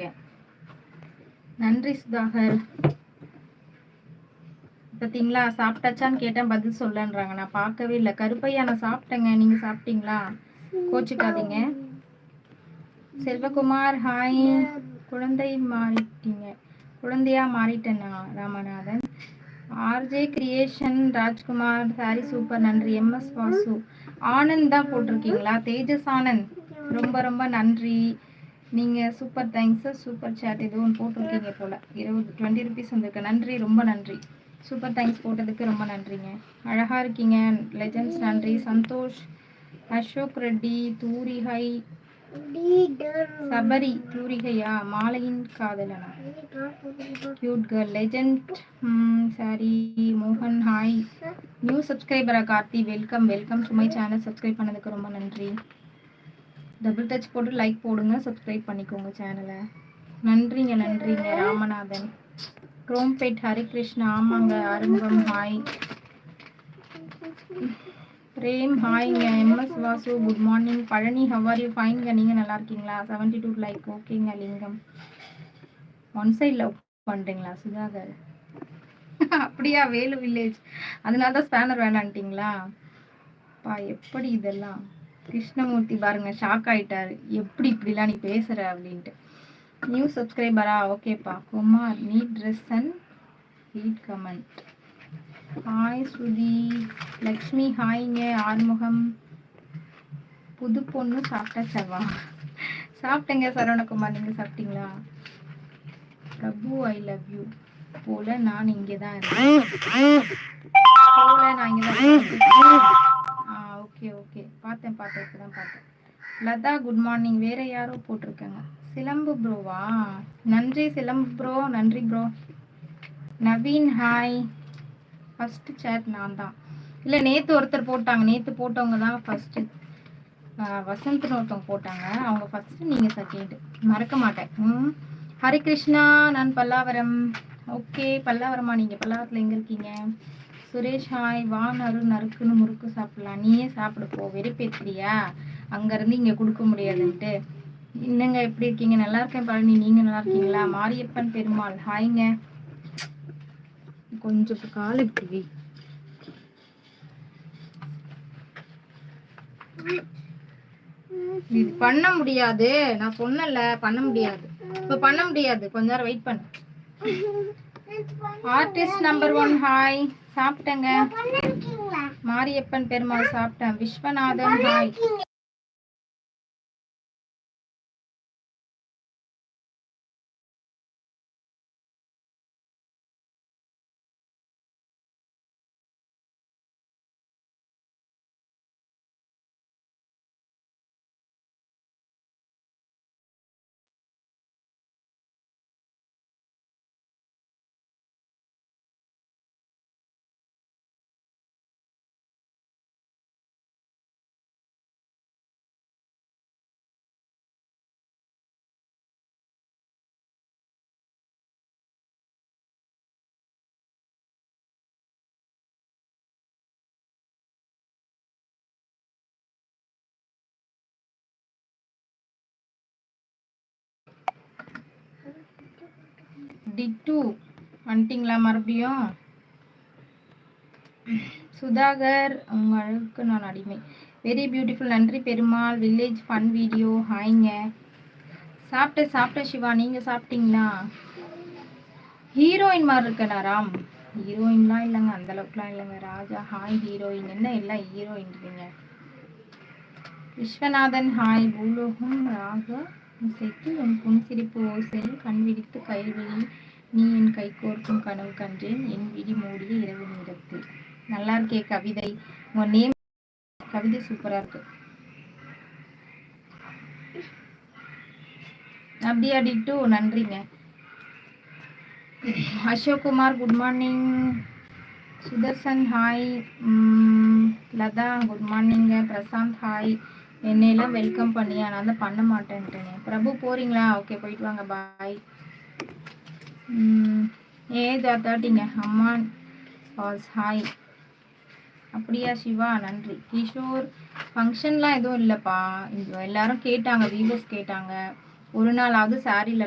இருக்கேன் நன்றி சுதாகர். பார்த்தீங்களா சாப்பிட்டாச்சான்னு கேட்டேன் பதில் சொல்லன்றாங்க நான் பார்க்கவே இல்லை. கருப்பையா நான் சாப்பிட்டேங்க. நீங்க சாப்பிட்டீங்களா? கோச்சுக்காதீங்க. செல்வகுமார் ஹாய் குழந்தை மாறிட்டீங்க. குழந்தையா மாறிட்டேன் நான் Ramanathan. RJ creation Rajkumar sorry super நன்றி. எம்எஸ் வாசு. ஆனந்த் தான் போட்டிருக்கீங்களா? தேஜஸ் ஆனந்த். ரொம்ப ரொம்ப நன்றி. நீங்கள் சூப்பர் தேங்க்ஸ் சூப்பர் சேட் எதுவும் போட்டிருக்கீங்க போல். இருபது டுவெண்ட்டி ருபீஸ் வந்திருக்கு. நன்றி ரொம்ப நன்றி. சூப்பர் தேங்க்ஸ் போட்டதுக்கு ரொம்ப நன்றிங்க. அழகாக இருக்கீங்க. லெஜண்ட்ஸ் நன்றி. சந்தோஷ் அசோக் ரெட்டி தூரிகை சபரி தூரிகையா? மாலையின் காதலனா கியூட் கேர்ள் லெஜண்ட் சாரி. மோகன் ஹாய் நியூ சப்ஸ்கிரைபரா கார்த்தி வெல்கம் வெல்கம் சுமை சேனல் சப்ஸ்கிரைப் பண்ணதுக்கு ரொம்ப நன்றி. டபுள் டச் போட்டு லைக் போடுங்க சப்ஸ்கிரைப் பண்ணிக்கோங்க சேனலை நன்றிங்க நன்றிங்க ராமநாதன். குரோம்பேட் ஹரிகிருஷ்ணா ஆமாங்க அருங்கம் hi Prem ஹாய்ங்க MS Vasu good morning Palani how are you ஃபைன்ங்க நீங்கள் நல்லா இருக்கீங்களா? செவன்டி டூ லைக் ஓகேங்க லிங்கம். ஒன் சைட் லவ் பண்ணுறீங்களா சுதாகர்? அப்படியா வேலு வில்லேஜ் அதனால தான் ஸ்பேனர் வேணான்ட்டிங்களா? பா எப்படி இதெல்லாம்? கிருஷ்ணமூர்த்தி பாருங்க ஷாக் ஆயிட்டாரு. எப்படி இப்படிலாம் நீ பேசுற அப்படின்ட்டு. நியூ சப்ஸ்கிரைபரா ஓகேப்பா குமார் நீ dress and heat comment hi Shruti. Lakshmi ஹாய்ங்க Arumugam. புது பொண்ணு சாப்பிட்டாச்சவா சாப்பிட்டேங்க சரவணகுமார் நீங்கள் சாப்பிட்டீங்களா? பிரபு ஐ லவ் யூ போல நான் இங்கே தான் இருக்கேன். போல நான் இங்கே தான் இருக்கேன். பார்த்தேன் பார்த்தேன் இப்போ தான் பார்த்தேன். லதா குட் மார்னிங் வேற யாரோ போட்டிருக்கேங்க. சிலம்பு ப்ரோவா நன்றி சிலம்பு ப்ரோ நன்றி bro Naveen hi first chat நான் தான் இல்லை நேற்று ஒருத்தர் போட்டாங்க. நேற்று போட்டவங்க தான் ஃபஸ்ட்டு வசந்த்னு ஒருத்தவங்க போட்டாங்க. அவங்க ஃபஸ்ட்டு நீங்கள் செகண்ட் மறக்க மாட்டேன். ம். ஹரிகிருஷ்ணா நான் பல்லாவரம். ஓகே பல்லாவரமா நீங்கள் பல்லாவரத்தில் எங்கே இருக்கீங்க? சுரேஷ் ஹாய் வா நறு நறுக்குன்னு முறுக்கு சாப்பிடலாம். நீயே சாப்பிடு போ. வெறுப்பேத்துறியா? அங்கேருந்து இங்கே கொடுக்க முடியாதுன்ட்டு. என்னங்க எப்படி இருக்கீங்க? நல்லா இருக்கேன் பழனி. நீங்கள் நல்லா இருக்கீங்களா? மாரியப்பன் பெருமாள். ஹாய்ங்க. கொஞ்சம் இப்ப கால் இப்படி. இது பண்ண முடியாது. நான் சொன்னல பண்ண முடியாது. இப்ப பண்ண முடியாது. கொஞ்ச நேரம் வெயிட் பண்ணு. ஆர்டிஸ்ட் நம்பர் ஒன் ஹாய் சாப்பிட்டேங்க. மாரியப்பன் பெருமாள் சாப்பிட்டேன். விஸ்வநாதன் ஹாய் டிட்டு வந்துட்டிங்களா மறுபடியும்? சுதாகர் உங்க அழகுக்கு நான் அடிமை. வெரி பியூட்டிஃபுல் நன்றி பெருமாள். வில்லேஜ் ஃபன் வீடியோ ஹாய்ங்க. சாப்பிட்டேன் சாப்பிட்டேன் சிவா நீங்கள் சாப்பிட்டீங்களா? ஹீரோயின் மாதிரி இருக்கேனா ராம்? ஹீரோயின்லாம் இல்லைங்க அந்த அளவுக்குலாம் இல்லைங்க. ராஜா ஹாய் ஹீரோயின் என்ன எல்லாம் ஹீரோயின் இருக்கீங்க? விஸ்வநாதன் ஹாய் பூலோகம் ராக இசைக்கு உன் புன்சிரிப்பு ஓசையில் கண் விழித்து கைவெளியில் நீ என் கை கோர்க்கும் கனவு கண்டேன் என் விழி மூடிய இரவு நேரத்தில் நல்லா இருக்கே கவிதை. உன் நேம் கவிதை சூப்பரா இருக்கு. அப்படியா அடிட்டு நன்றிங்க. Ashokkumar good morning Sudarshan hi Latha good மார்னிங்க Prashanth hi என்னையெல்லாம் வெல்கம் பண்ணி ஆனால் தான் பண்ண மாட்டேன்ட்டேனே. பிரபு போறீங்களா? ஓகே போயிட்டு வாங்க பாய் ஏஜ் ஆர் தேர்ட்டிங்க அம்மா பாஸ் ஹாய் அப்படியா சிவா? நன்றி. கிஷோர் ஃபங்க்ஷன்லாம் எதுவும் இல்லைப்பா. எல்லாரும் கேட்டாங்க வீவர்ஸ் கேட்டாங்க. ஒரு நாளாவது சாரியில்